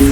गेल्या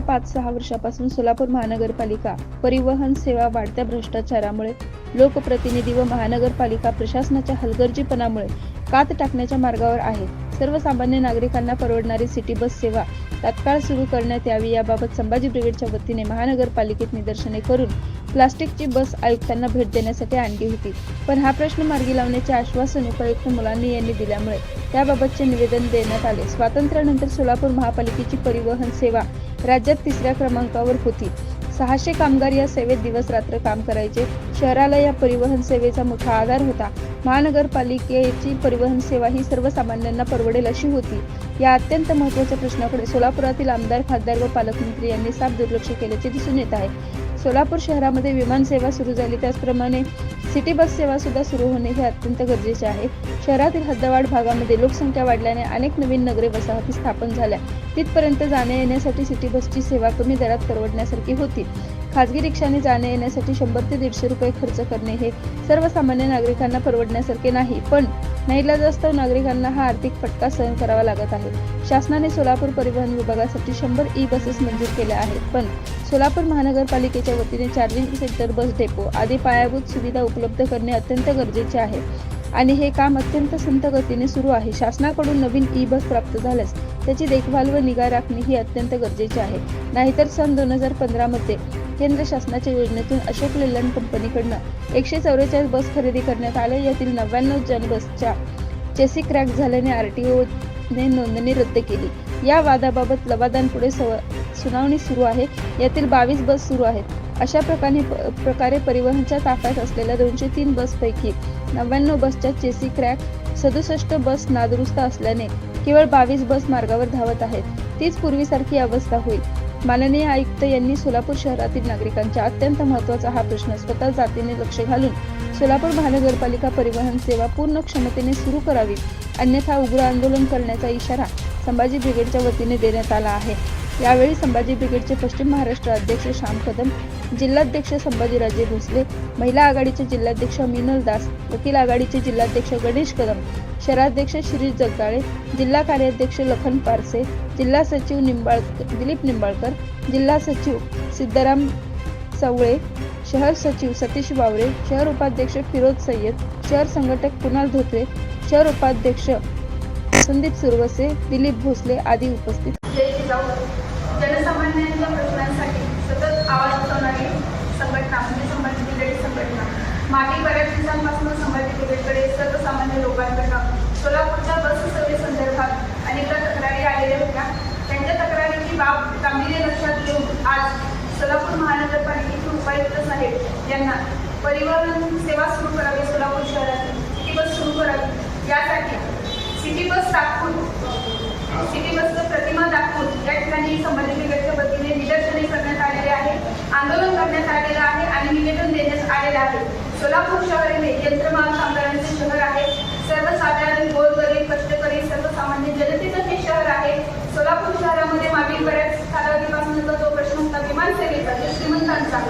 पाच सहा वर्षापासून सोलापूर महानगरपालिका परिवहन सेवा वाढत्या भ्रष्टाचारामुळे लोकप्रतिनिधी व महानगरपालिका प्रशासनाच्या हलगर्जीपणामुळे कात टाकण्याच्या मार्गावर आहे. सर्वसामान्य नागरिकांना परवडणारी सिटी बस सेवा तात्काळ सुरू करण्यात यावी याबाबत संभाजी ब्रिगेडच्या वतीने महानगरपालिकेत निदर्शने करून प्लास्टिकची बस आयुक्तांना भेट देण्यासाठी आणली होती. पण हा प्रश्न मार्गी लावण्याचे आश्वासन उपायुक्त मुलांनी यांनी दिल्यामुळे त्याबाबतचे निवेदन देण्यात आले. स्वातंत्र्यानंतर सोलापूर महापालिकेची परिवहन सेवा राज्यात तिसऱ्या क्रमांकावर होती. सहाशे कामगार या सेवेत दिवस रात्र काम करायचे. शहराला या परिवहन सेवेचा मोठा आधार होता. महानगरपालिकेची परिवहन सेवा ही सर्वसामान्यांना परवडेल अशी होती. या अत्यंत महत्त्वाच्या प्रश्नाकडे सोलापुरातील आमदार खासदार व पालकमंत्री यांनी साफ दुर्लक्ष केल्याचे दिसून येत आहे. सोलापूर शहरामध्ये विमान सेवा सुरू झाली. त्याचप्रमाणे सिटी बस सेवा सुद्धा सुरू होणे हे अत्यंत गरजेचे आहे. शहरातील हद्दवाढ भागामध्ये लोकसंख्या वाढल्याने अनेक नवीन नगरे वसाहती स्थापन झाल्या. तिथपर्यंत जाण्या येण्यासाठी सिटी बसची सेवा कमी दरात परवडण्यासारखी होती. खाजगी रिक्षाने जाण्या येण्यासाठी शंभर ते दीडशे रुपये खर्च करणे हे सर्वसामान्य नागरिकांना परवडण्यासारखे नाही. पण नाईलाजास्तव नागरिकांना हा आर्थिक फटका सहन करावा लागत आहे. शासनाने सोलापूर परिवहन विभागासाठी शंभर ई बसेस मंजूर केल्या आहेत. पण सोलापूर महानगरपालिकेच्या वतीने चार्जिंग सेंटर बस डेपो आदी पायाभूत सुविधा उपलब्ध करणे अत्यंत गरजेचे आहे. आणि हे काम अत्यंत संत गतीने सुरू आहे. शासनाकडून नवीन ई बस प्राप्त झाल्यास त्याची देखभाल व निगा राखणे ही अत्यंत गरजेचे आहे. नाहीतर सन दोन हजार पंधरामध्ये केंद्र शासनाच्या योजनेतून अशोक लेलंड कंपनीकडनं एकशे चौवेचाळीस बस खरेदी करण्यात आल्या यातील नव्याण्णव जन बसच्या चेसी क्रॅक झाल्याने आर टी ओने नोंदणी रद्द केली. या वादाबाबत लवादांपुढे सव सुनावणी सुरू आहे. यातील बावीस बस सुरू आहेत. अशा प्रकारे प्रकारे परिवहनच्या ताफ्यात असलेल्या दोनशे तीन बसपैकी नव्याण्णव बसच्या चेसी क्रॅक सदुसष्ट बस नादुरुस्त असल्याने केवळ बावीस बस मार्गावर धावत आहेत. तीच पूर्वीसारखी अवस्था होईल. माननीय आयुक्त यांनी सोलापूर शहरातील नागरिकांच्या अत्यंत महत्त्वाचा हा प्रश्न स्वतः जातीने लक्ष घालून सोलापूर महानगरपालिका परिवहन सेवा पूर्ण क्षमतेने सुरू करावी अन्यथा उग्र आंदोलन करण्याचा इशारा संभाजी ब्रिगेडच्या वतीने देण्यात आला आहे. यावेळी संभाजी ब्रिगेडचे पश्चिम महाराष्ट्र अध्यक्ष श्याम कदम जिल्हाध्यक्ष संभाजीराजे भोसले महिला आघाडीचे जिल्हाध्यक्ष मिनल दास वकील आघाडीचे जिल्हाध्यक्ष गणेश कदम शहराध्यक्ष शिरीष जगदाळे जिल्हा कार्याध्यक्ष लखन पारसे जिल्हा सचिव निंबाळ दिलीप निंबाळकर जिल्हा सचिव सिद्धाराम चवळे शहर सचिव सतीश वावरे शहर उपाध्यक्ष फिरोज सय्यद शहर संघटक कुणाल धोत्रे शहर उपाध्यक्ष संदीप सुरवसे दिलीप भोसले आदी उपस्थित विद्यार्थ्यांच्या प्रश्नांसाठी सतत आवाज उठवणारी संघटना म्हणजे संबंधित ब्रिगेड संघटना. मागील बऱ्याच दिवसांपासून संबंधित ब्रिगेडकडे सर्वसामान्य लोकांकडनं सोलापूरच्या बस सेवेसंदर्भात अनेकदा तक्रारी आलेल्या होत्या. त्यांच्या तक्रारीची बाब गांभीर्य लक्षात घेऊन आज सोलापूर महानगरपालिकेचे उपायुक्त साहेब यांना परिवहन सेवा सुरू करावी सोलापूर शहरात सिटी बस सुरू करावी. यासाठी सिटी बस दाखवून सिटी बसचं प्रतिमा दाखवून या ठिकाणी संबंधित व्यक्तीच्या वतीने निदर्शने करण्यात आलेले आहे. आंदोलन करण्यात आलेलं आहे आणि निवेदन देण्यात आलेलं आहे. सोलापूर शहर हे यंत्रमाग कामगारांचे शहर आहे. सर्वसाधारण गोरगरीब कष्टकरी सर्वसामान्य जनतेचं हे शहर आहे. सोलापूर शहरामध्ये मागील बऱ्याच कालावधीपासून जो प्रश्न होता विमान सेवेचा जो श्रीमंतांचा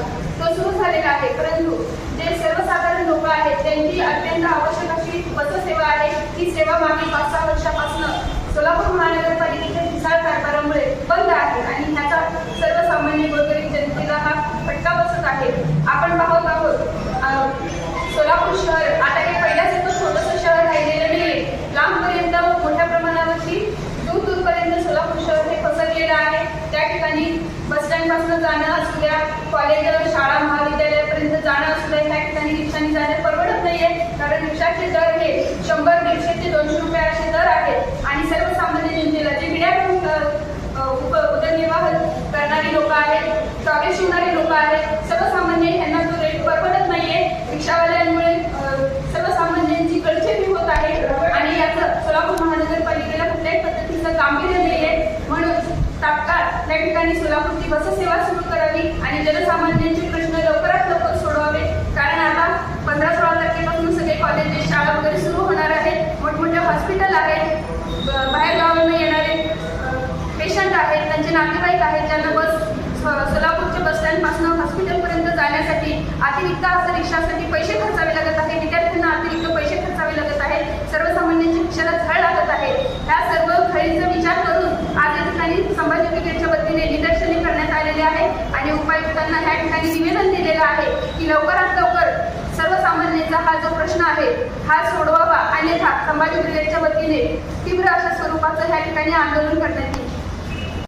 तो सुरू झालेला आहे. परंतु जे सर्वसाधारण लोक आहेत त्यांची अत्यंत आवश्यक अशी बससेवा आहे. ही सेवा मागील पाच सहा वर्षापासून सोलापूर महानगरपालिकेच्या ढिसाळ कारभारामुळे बंद आहे आणि ह्याचा सर्वसामान्य गोरगरीब जनतेला हा फटका बसत आहे आपण पाहत आहोत अं, सोलापूर शहर आता काही पहिल्यासारखं छोटंसं शहर राहिलेलं नाही लांबपर्यंत मोठ्या प्रमाणावरती दूर दूरपर्यंत सोलापूर शहर हे पसरलेलं आहे त्या ठिकाणी बस स्टँडपासून जाणं असू द्या कॉलेज शाळा महाविद्यालयापर्यंत जाणं असू द्या त्या ठिकाणी रिक्षाने जाणं परवडत नाहीये कारण दर हे शंभर दीडशे ते दोनशे रुपये असे दर आहेत. आणि सर्वसामान्य जनतेला जे विड्याकडून उप उदरनिर्वाह करणारी लोक आहेत टॉगे शिवणारे लोक आहेत सर्वसामान्य यांना तो रेट परवडत नाहीये. रिक्षावाल्यांमुळे सर्वसामान्यांची गळचेपी होत आहे. आणि याचं सोलापूर महानगरपालिकेला कुठल्याही पद्धतीचं गांभीर्य नाहीये. म्हणून तात्काळ त्या ठिकाणी सोलापूरची बस सेवा सुरू करावी आणि जनसामान्यांची आहेत त्यांचे नातेवाईक आहेत ज्यांना बस सोलापूरच्या बस स्टँडपासून हॉस्पिटलपर्यंत जाण्यासाठी अतिरिक्त असं रिक्षासाठी पैसे खर्चावे लागत आहे विद्यार्थ्यांना अतिरिक्त पैसे खर्चावे लागत आहे सर्वसामान्यांच्या रिक्षाला झळ लागत आहे ह्या सर्व खळींचा विचार करून आज या ठिकाणी संभाजी ब्रिगेडच्या वतीने निदर्शने करण्यात आलेले आहे आणि उपायुक्तांना ह्या ठिकाणी निवेदन दिलेलं आहे की लवकरात लवकर सर्वसामान्यांचा हा जो प्रश्न आहे हा सोडवावा अन्यथा संभाजी ब्रिगेडच्या वतीने तीव्र अशा स्वरूपाचं ह्या ठिकाणी आंदोलन करण्यात येईल.